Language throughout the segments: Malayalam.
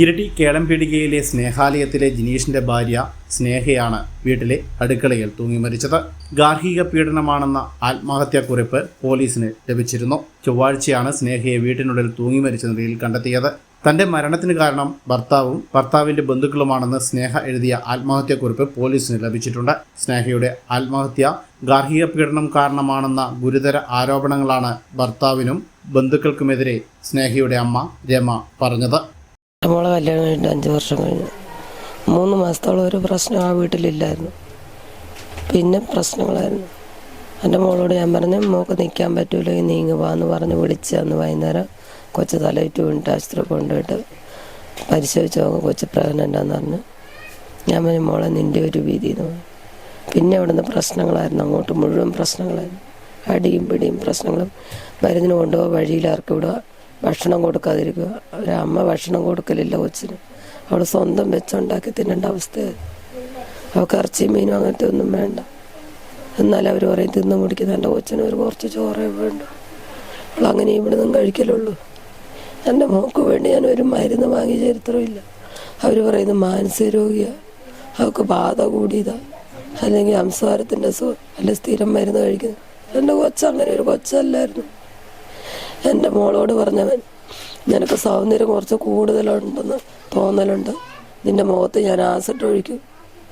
ഇരട്ടി കേളംപീടികയിലെ സ്നേഹാലയത്തിലെ ജിനീഷിന്റെ ഭാര്യ സ്നേഹയാണ് വീട്ടിലെ അടുക്കളയിൽ തൂങ്ങി മരിച്ചത്. ഗാർഹിക പീഡനമാണെന്ന ആത്മഹത്യാക്കുറിപ്പ് പോലീസിന് ലഭിച്ചിരുന്നു. ചൊവ്വാഴ്ചയാണ് സ്നേഹയെ വീട്ടിനുള്ളിൽ തൂങ്ങി മരിച്ച നിലയിൽ കണ്ടെത്തിയത്. തന്റെ മരണത്തിന് കാരണം ഭർത്താവും ഭർത്താവിന്റെ ബന്ധുക്കളുമാണെന്ന് സ്നേഹ എഴുതിയ ആത്മഹത്യാക്കുറിപ്പ് പോലീസിന് ലഭിച്ചിട്ടുണ്ട്. സ്നേഹയുടെ ആത്മഹത്യ ഗാർഹിക പീഡനം കാരണമാണെന്ന ഗുരുതര ആരോപണങ്ങളാണ് ഭർത്താവിനും ബന്ധുക്കൾക്കുമെതിരെ സ്നേഹയുടെ അമ്മ രമ പറഞ്ഞത്. മോളെ കല്യാണം കഴിഞ്ഞിട്ട് അഞ്ച് വർഷം കഴിഞ്ഞു. മൂന്ന് മാസത്തോളം ഒരു പ്രശ്നം ആ വീട്ടിലില്ലായിരുന്നു. പിന്നെ പ്രശ്നങ്ങളായിരുന്നു. എന്റെ മോളോട് ഞാൻ പറഞ്ഞു മോക്ക് നിൽക്കാൻ പറ്റൂലെങ്കിൽ നീങ്ങ് വാന്ന് പറഞ്ഞ് വിളിച്ച് അന്ന് വൈകുന്നേരം കൊച്ചു തലയിട്ട് വീണിട്ട് ആശുപത്രി കൊണ്ടുപോയിട്ട് പരിശോധിച്ച് നോക്കും കൊച്ചു പ്രഗ്നന്റാന്ന് പറഞ്ഞു. ഞാൻ പറഞ്ഞു മോളെ നിന്റെ ഒരു വീതി എന്ന് പറഞ്ഞു. പിന്നെ അവിടുന്ന് പ്രശ്നങ്ങളായിരുന്നു. അങ്ങോട്ട് മുഴുവൻ പ്രശ്നങ്ങളായിരുന്നു. അടിയും പിടിയും പ്രശ്നങ്ങളും. മരുന്നിന് കൊണ്ടുപോകുക വഴിയിൽ ഇറക്കി വിടുക ഭക്ഷണം കൊടുക്കാതിരിക്കുക. ഒരമ്മ ഭക്ഷണം കൊടുക്കലില്ല കൊച്ചിന്. അവൾ സ്വന്തം വെച്ചുണ്ടാക്കി തിന്നേണ്ട അവസ്ഥയായി അവൾക്ക് ഇറച്ചി മീനും അങ്ങനത്തെ ഒന്നും വേണ്ട. എന്നാൽ അവർ പറയും തിന്നു മുടിക്കുന്ന എന്റെ കൊച്ചിന് ഒരു കുറച്ച് ചോറേ വേണ്ട. അവൾ അങ്ങനെ ഇവിടെ നിന്നും കഴിക്കലുള്ളൂ. എന്റെ മോക്ക് വേണ്ടി ഞാൻ ഒരു മരുന്ന് വാങ്ങിയ ചരിത്രമില്ല. അവർ പറയുന്നത് മാനസിക രോഗിയാണ് അവൾക്ക് ബാധ കൂടിയതാ. അല്ലെങ്കിൽ അംസാരത്തിന്റെ അസുഖം അല്ലെ സ്ഥിരം മരുന്ന് കഴിക്കുന്നത്. എന്റെ കൊച്ചങ്ങനെ ഒരു കൊച്ചല്ലായിരുന്നു. എന്റെ മോളോട് പറഞ്ഞവൻ നിനക്ക് സൗന്ദര്യം കുറച്ച് കൂടുതലുണ്ടെന്ന് തോന്നലുണ്ട്. നിന്റെ മുഖത്ത് ഞാൻ ആസിഡ് ഒഴിക്കും.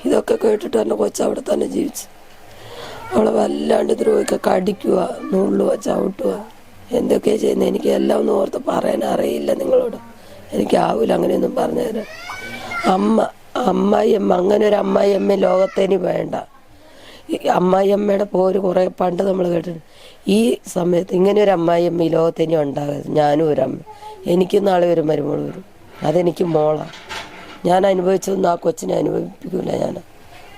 ഇതൊക്കെ കേട്ടിട്ട് എന്റെ കൊച്ചു അവിടെ തന്നെ ജീവിച്ചു. അവളെ വല്ലാണ്ട് ദ്രോഹിക്കുക കടിക്കുക നുള്ളുക ചവിട്ടുക. എന്തൊക്കെയാണ് ചെയ്യുന്നത് എനിക്ക് എല്ലാം ഒന്ന് ഓർത്ത് പറയാൻ അറിയില്ല നിങ്ങളോട്. എനിക്കാവില്ല അങ്ങനെയൊന്നും പറഞ്ഞുതരാൻ അമ്മ അമ്മായി അമ്മ അങ്ങനെ ഒരു അമ്മായി അമ്മ ലോകത്തേനി വേണ്ട. ഈ അമ്മായിയമ്മയുടെ പോര് കുറേ പണ്ട് നമ്മൾ കേട്ടിട്ടുണ്ട്. ഈ സമയത്ത് ഇങ്ങനെ ഒരു അമ്മായിയമ്മ ഈ ലോകത്ത് ഇനി ഉണ്ടാകരുത്. ഞാനും ഒരു അമ്മ. എനിക്ക് നാളെ ഒരു മരുമോൾ വരും. അതെനിക്ക് മോളാണ് ഞാൻ അനുഭവിച്ചതൊന്നും ആ കൊച്ചിനെ അനുഭവിപ്പിക്കില്ല ഞാൻ.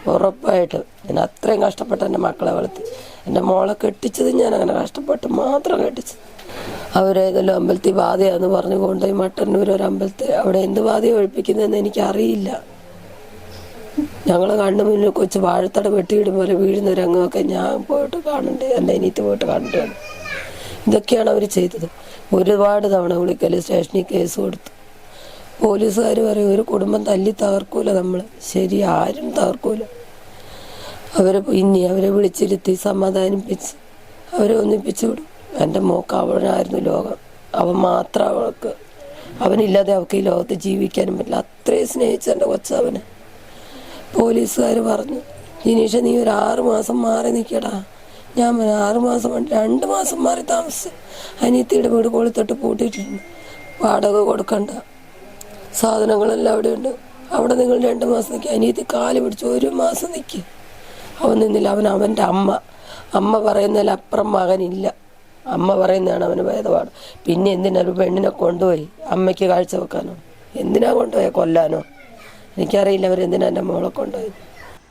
ഉറപ്പായിട്ട്. ഞാൻ അത്രയും കഷ്ടപ്പെട്ട് എന്റെ മക്കളെ വളർത്തി. എന്റെ മോളെ കെട്ടിച്ചത് ഞാൻ അങ്ങനെ കഷ്ടപ്പെട്ട് മാത്രം കെട്ടിച്ചത്. അവരേതെല്ലാം അമ്പലത്തിൽ ബാധയാന്ന് പറഞ്ഞു കൊണ്ടുപോയി മട്ടന്നൂർ ഒരു അമ്പലത്തിൽ അവിടെ എന്ത് ബാധ ഒഴിപ്പിക്കുന്നതെന്ന് എനിക്കറിയില്ല. ഞങ്ങളെ കണ്ണു മുന്നിൽ കൊച്ചു വാഴത്തട വെട്ടിയിടും പോലെ വീഴുന്ന രംഗമൊക്കെ ഞാൻ പോയിട്ട് കാണണ്ടേ? എന്റെ അനിയത്തി പോയിട്ട് കാണണ്ടേ ഇതൊക്കെയാണ് അവർ ചെയ്തത്. ഒരുപാട് തവണ വിളിക്കൽ സ്റ്റേഷനിൽ കേസ് കൊടുത്തു. പോലീസുകാർ പറയും ഒരു കുടുംബം തല്ലി തകർക്കൂല നമ്മൾ ശരി ആരും തകർക്കൂല. അവരെ ഇനി അവരെ വിളിച്ചിരുത്തി സമാധാനിപ്പിച്ച് അവരെ ഒന്നിപ്പിച്ചു വിടും. എന്റെ മോക്ക് അവനായിരുന്നു ലോകം. അവൻ മാത്രം അവൾക്ക്. അവനില്ലാതെ അവൾക്ക് ഈ ലോകത്ത് ജീവിക്കാനും പറ്റില്ല. അത്രയും സ്നേഹിച്ച എന്റെ കൊച്ചവനെ. പോലീസുകാർ പറഞ്ഞു ജിനീഷ നീ ഒരു ആറ് മാസം മാറി നിൽക്കടാ ഞാൻ ആറ് മാസം രണ്ട് മാസം മാറി താമസിച്ചു അനിയത്തിയുടെ വീട് കൊളുത്തൊട്ട് പൂട്ടിയിട്ടുണ്ട്. വാടക കൊടുക്കണ്ട. സാധനങ്ങളെല്ലാം അവിടെ ഉണ്ട് അവിടെ നിങ്ങൾ രണ്ട് മാസം നിൽക്കുക അനിയത്തി കാൽ പിടിച്ച് ഒരു മാസം നിൽക്കുക അവൻ നിന്നില്ല. അവൻ അവന്റെ അമ്മ. അമ്മ പറയുന്നതിൽ അപ്പുറം മകനില്ല. അമ്മ പറയുന്നതാണ് അവന് ഭേദപാട്. പിന്നെ എന്തിനാ ഒരു പെണ്ണിനെ കൊണ്ടുപോയി അമ്മയ്ക്ക് കാഴ്ച വെക്കാനോ എന്തിനാ കൊണ്ടുപോയാൽ കൊല്ലാനോ? എനിക്കറിയില്ല അവരെന്തിനാ എന്റെ മോളെ കൊണ്ടുപോയി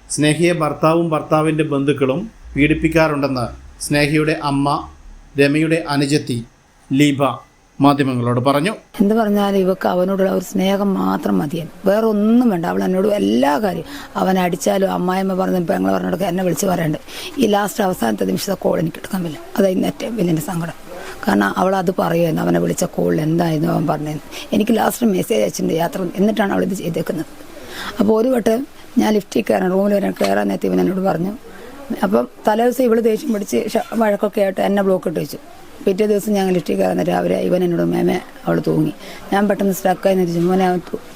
സ്നേഹിയെ ഭർത്താവും ഭർത്താവിന്റെ ബന്ധുക്കളും പീഡിപ്പിക്കാറുണ്ടെന്ന് സ്നേഹിയുടെ അമ്മ രമയുടെ അനുജത്തി ലീബ മാധ്യമങ്ങളോട് പറഞ്ഞു. എന്ത് പറഞ്ഞാലും ഇവക്ക് അവനോടുള്ള ഒരു സ്നേഹം മാത്രം മതിയാണ് വേറെ ഒന്നും വേണ്ട. അവൾ എന്നോട് എല്ലാ കാര്യം അവൻ അടിച്ചാലും അമ്മായിമ്മ പറഞ്ഞ പെങ്ങൾ പറഞ്ഞിടക്ക് എന്നെ വിളിച്ച് പറയണ്ട്. ഈ ലാസ്റ്റ് അവസാനത്തെ നിമിഷത്തെ കോൾ എനിക്ക് എടുക്കാൻ പറ്റില്ല. അതായിരുന്നു ഏറ്റവും വലിയ സങ്കടം. കാരണം അവൾ അത് പറയുമായിരുന്നു. അവനെ വിളിച്ച കോളിൽ എന്തായിരുന്നു അവൻ പറഞ്ഞത് എനിക്ക് ലാസ്റ്റ് മെസ്സേജ് അയച്ചിട്ടുണ്ട് യാത്ര എന്നിട്ടാണ് അവൾ ഇത് ചെയ്തേക്കുന്നത്. അപ്പോൾ ഒരു വട്ടം ഞാൻ ലിഫ്റ്റിൽ കയറാൻ റൂമിൽ വരാൻ കയറാൻ നേരത്തെ ഇവൻ എന്നോട് പറഞ്ഞു. അപ്പം തലേ ദിവസം ഇവൾ ദേഷ്യം പിടിച്ച് വഴക്കൊക്കെ ആയിട്ട് എന്നെ ബ്ലോക്ക് ഇട്ട് വെച്ചു. പിറ്റേ ദിവസം ഞങ്ങൾ ലിഫ്റ്റിൽ കയറുന്ന രാവിലെ ഇവൻ എന്നോട് മേമേ അവൾ തൂങ്ങി. ഞാൻ പെട്ടെന്ന് സ്റ്റക്കായി നിന്നിട്ട് മോനെ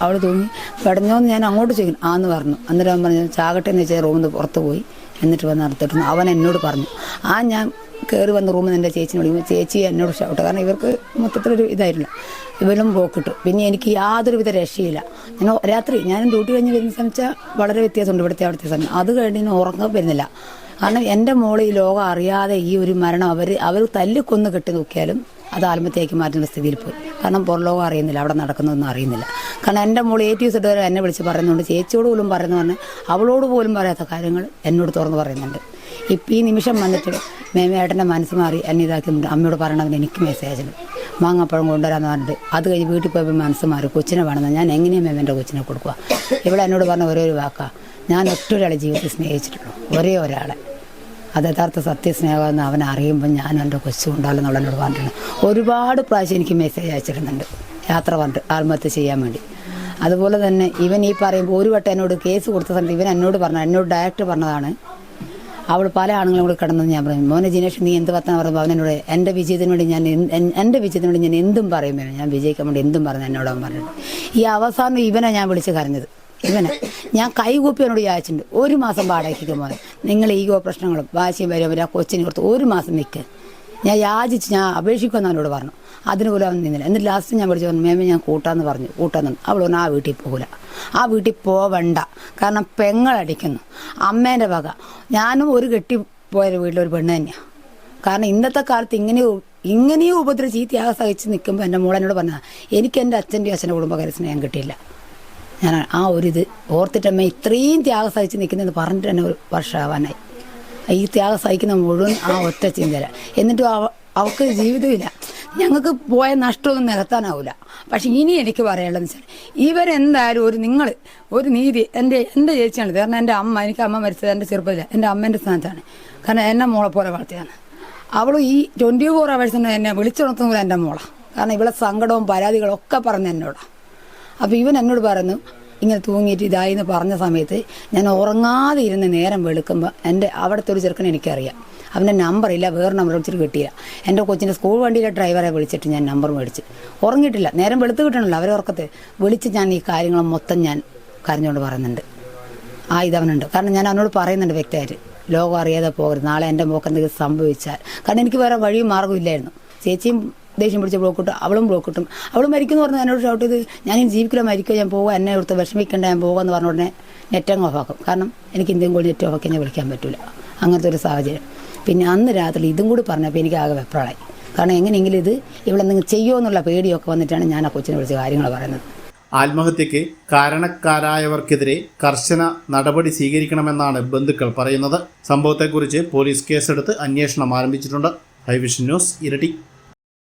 അവൾ തൂങ്ങി. പെടഞ്ഞോന്ന് ഞാൻ അങ്ങോട്ട് ചോദിക്കും ആന്ന് പറഞ്ഞു. അന്നേരം അവൻ പറഞ്ഞു ചാകട്ടെ എന്ന് വെച്ചാൽ റൂമിൽ നിന്ന് പുറത്ത് പോയി. എന്നിട്ട് വന്ന് നടത്തിട്ടു അവൻ എന്നോട് പറഞ്ഞു. ആ ഞാൻ കയറി വന്ന റൂമിൽ എന്റെ ചേച്ചിനോട് വിളിക്കും. ചേച്ചി എന്നോട് ഷൗട്ട് കാരണം ഇവർക്ക് മൊത്തത്തിലൊരു ഇതായിരുന്നു. ഇവനും പോക്കിട്ടു. പിന്നെ എനിക്ക് യാതൊരുവിധ രക്ഷയില്ല. ഞാൻ രാത്രി ഞാനും ഡ്യൂട്ടി കഴിഞ്ഞ് വരുന്ന സമയത്ത് വളരെ വ്യത്യാസമുണ്ട് ഇവിടുത്തെ അവിടുത്തെ സമയം. അത് കഴിഞ്ഞ് ഉറങ്ങാൻ വരുന്നില്ല. കാരണം എന്റെ മോൾ ഈ ലോകം അറിയാതെ ഈ ഒരു മരണം അവർ അവർ തല്ലിക്കൊന്ന് കെട്ടി നോക്കിയാലും അത് ആത്മഹത്യയാക്കി മാറ്റുന്ന സ്ഥിതിയിൽ പോയി. കാരണം പുറലോകം അറിയുന്നില്ല അവിടെ നടക്കുന്നതൊന്നും അറിയുന്നില്ല. കാരണം എന്റെ മോൾ എ ടി വരെ എന്നെ വിളിച്ച് പറയുന്നുണ്ട് ചേച്ചിയോട് പോലും പറയുന്നു പറഞ്ഞാൽ അവളോട് പോലും പറയാത്ത കാര്യങ്ങൾ എന്നോട് തുറന്ന് പറയുന്നുണ്ട്. ഇപ്പം ഈ നിമിഷം വന്നിട്ട് മേമേട്ടന്റെ മനസ്സ് മാറി എന്നെ ഇതാക്കുന്നുണ്ട് അമ്മയോട് പറയണതിന് എനിക്ക് മെസ്സേജ് മാങ്ങപ്പഴം കൊണ്ടുവരാമെന്ന് പറഞ്ഞിട്ട് അത് കഴിഞ്ഞ് വീട്ടിൽ പോയപ്പോൾ മനസ്സ് മാറി കൊച്ചിനെ വേണമെന്ന് ഞാൻ എങ്ങനെയാണ് മേമേന്റെ കൊച്ചിനെ കൊടുക്കുക? ഇവിടെ എന്നോട് പറഞ്ഞ ഒരേ ഒരു വാക്കാ ഞാൻ ഒറ്റ ഒരാളെ ജീവിതത്തിൽ സ്നേഹിച്ചിട്ടുള്ളൂ ഒരേ ഒരാളെ. അത് യഥാർത്ഥ സത്യസ്നേഹമെന്ന് അവൻ അറിയുമ്പോൾ ഞാൻ എന്റെ കൊച്ചു ഉണ്ടാവില്ലെന്നുള്ള എന്നോട് പറഞ്ഞിട്ടുണ്ട് ഒരുപാട് പ്രാവശ്യം എനിക്ക് മെസ്സേജ് അയച്ചിട്ടുണ്ട് യാത്ര പറഞ്ഞിട്ട് ആത്മഹത്യ ചെയ്യാൻ വേണ്ടി. അതുപോലെ തന്നെ ഇവൻ ഈ പറയുമ്പോൾ ഒരു വട്ടം എന്നോട് കേസ് കൊടുത്ത സമയത്ത് ഇവൻ എന്നോട് പറഞ്ഞു എന്നോട് ഡയറക്റ്റ് പറഞ്ഞതാണ് അവൾ പല ആണുങ്ങളും കൂടെ കിടന്നെന്ന് ഞാൻ പറഞ്ഞു മോനെ ജിനേഷ് നീ എന്ത് പത്താൻ പറഞ്ഞു അവനോട് എന്റെ വിജയത്തിന് വേണ്ടി ഞാൻ എന്റെ വിജയത്തിന് വേണ്ടി ഞാൻ എന്തും പറയും മോനെ. ഞാൻ വിജയിക്കാൻ വേണ്ടി എന്തും പറഞ്ഞു എന്നോട് അവൻ പറഞ്ഞു ഈ അവസാനം ഇവനെ ഞാൻ വിളിച്ച് കരഞ്ഞത്. ഇവനെ. ഞാൻ കൈകൂപ്പി എന്നോട് യാചിച്ചിട്ടുണ്ട് ഒരു മാസം വാടകയ്ക്ക് നിങ്ങൾ ഈഗോ പ്രശ്നങ്ങളും വാശിയും വരും ആ കൊച്ചിനെ കൊടുത്ത് ഒരു മാസം നിൽക്കുക ഞാൻ യാചിച്ച് ഞാൻ അപേക്ഷിക്കുമെന്ന് അവനോട് പറഞ്ഞു. അതിന് പോലും അവൻ നിന്നില്ല. എന്നിട്ട് ലാസ്റ്റ് ഞാൻ വിളിച്ചു പറഞ്ഞു മേമേ ഞാൻ കൂട്ടാന്ന് പറഞ്ഞു. കൂട്ടാന്ന് അവൾ പറഞ്ഞു ആ വീട്ടിൽ പോകില്ല ആ വീട്ടിൽ പോവണ്ട. കാരണം പെങ്ങളടിക്കുന്നു അമ്മേന്റെ വക. ഞാനും ഒരു കെട്ടി പോയ വീട്ടിലൊരു പെണ്ണ് തന്നെയാണ് കാരണം ഇന്നത്തെ കാലത്ത് ഇങ്ങനെയോ ഇങ്ങനെയോ ഉപദ്രവിച്ച് ഈ ത്യാഗം സഹിച്ച് നിൽക്കുമ്പോൾ എന്റെ മോളെന്നോട് പറഞ്ഞാൽ എനിക്ക് എന്റെ അച്ഛന്റെയും അച്ഛന്റെ കുടുംബക്കാരെ സ്നേഹം കിട്ടിയില്ല. ഞാൻ ആ ഒരു ഇത് ഓർത്തിട്ടമ്മ ഇത്രയും ത്യാഗം സഹിച്ച് നിൽക്കുന്നതെന്ന് പറഞ്ഞിട്ട് തന്നെ ഒരു വർഷമാവാനായി ഈ ത്യാഗം സഹിക്കുന്ന മുഴുവൻ ആ ഒറ്റ ചിന്തയില എന്നിട്ടും അവ അവൾക്ക് ജീവിതമില്ല. ഞങ്ങൾക്ക് പോയ നഷ്ടമൊന്നും നികത്താനാവില്ല പക്ഷെ ഇനി എനിക്ക് പറയാനുള്ളതെന്ന് വെച്ചാൽ ഇവരെന്തായാലും ഒരു നിങ്ങൾ ഒരു നീതി എന്റെ എന്റെ ചേച്ചിയാണ്. കാരണം എന്റെ അമ്മ എനിക്ക് അമ്മ മരിച്ചത് എന്റെ ചെറുപ്പത്തില്ല എന്റെ അമ്മേന്റെ സ്ഥാനത്താണ്. കാരണം എന്നെ മോളെ പോലെ വളർത്തിയാണ് അവൾ ഈ ട്വന്റി ഫോർ അവേഴ്സ് എന്നെ വിളിച്ചുണർത്തുന്നത് എന്റെ മോളാണ് കാരണം ഇവളെ സങ്കടവും പരാതികളും ഒക്കെ പറഞ്ഞ എന്നോടാണ് അപ്പോൾ ഇവൻ എന്നോട് പറഞ്ഞു ഇങ്ങനെ തൂങ്ങിയിട്ട് ഇതായി എന്ന് പറഞ്ഞ സമയത്ത് ഞാൻ ഉറങ്ങാതെ ഇരുന്ന് നേരം വെളുക്കുമ്പോൾ എന്റെ അവിടുത്തെ ഒരു ചെറുക്കനെ എനിക്കറിയാം. അവന്റെ നമ്പറില്ല വേറെ നമ്പർ വിളിച്ചിട്ട് കിട്ടിയില്ല. എന്റെ കൊച്ചിന്റെ സ്കൂൾ വണ്ടിയിലെ ഡ്രൈവറെ വിളിച്ചിട്ട് ഞാൻ നമ്പർ മേടിച്ച്. ഉറങ്ങിയിട്ടില്ല നേരം വെളുത്ത് കിട്ടണല്ലോ അവരെ ഉറക്കത്ത്. വിളിച്ച് ഞാൻ ഈ കാര്യങ്ങൾ മൊത്തം ഞാൻ കരഞ്ഞുകൊണ്ട് പറയുന്നുണ്ട്. ആ ഇതവനുണ്ട്. കാരണം ഞാൻ അവനോട് പറയുന്നുണ്ട് വ്യക്തമായിട്ട്. ലോകം അറിയാതെ പോകരുത്. നാളെ എന്റെ മോക്ക് എന്തെങ്കിലും സംഭവിച്ചാൽ. കാരണം എനിക്ക് വേറെ വഴിയും മാർഗമില്ലായിരുന്നു ചേച്ചിയും ദേഷ്യം പിടിച്ച് ബ്ലോക്ക് കിട്ടും അവളും ബ്ലോക്ക് കിട്ടും അവളും മരിക്കുന്നു പറഞ്ഞാൽ എന്നോട് ഷൗട്ട് ചെയ്ത് ഞാൻ ജീവിക്കില്ല മരിക്കുക ഞാൻ പോകുക എന്നെ എടുത്ത് വിഷമിക്കേണ്ട ഞാൻ പോകുക എന്ന് പറഞ്ഞ ഉടനെ നെറ്റ് അങ്ങ് ഓഫാക്കും കാരണം എനിക്ക് ഇന്ത്യൻ കൂടി നെറ്റ് ഓഫാക്കി ഞാൻ വിളിക്കാൻ പറ്റില്ല അങ്ങനത്തെ ഒരു സാഹചര്യം. പിന്നെ അന്ന് രാത്രി ഇതും കൂടി പറഞ്ഞപ്പോൾ എനിക്ക് ആകെ വെപ്രാളായി. കാരണം എങ്ങനെയെങ്കിലും ഇത് ഇവളെന്തെങ്കിലും ചെയ്യുമോ എന്നുള്ള പേടിയൊക്കെ വന്നിട്ടാണ് ഞാൻ ആ കൊച്ചിനെ വിളിച്ച് കാര്യങ്ങൾ പറയുന്നത്. ആത്മഹത്യക്ക് കാരണക്കാരായവർക്കെതിരെ കർശന നടപടി സ്വീകരിക്കണമെന്നാണ് ബന്ധുക്കൾ പറയുന്നത്. സംഭവത്തെക്കുറിച്ച് പോലീസ് കേസെടുത്ത് അന്വേഷണം ആരംഭിച്ചിട്ടുണ്ട്. ഹൈവിഷൻ ന്യൂസ് ഇരട്ടി.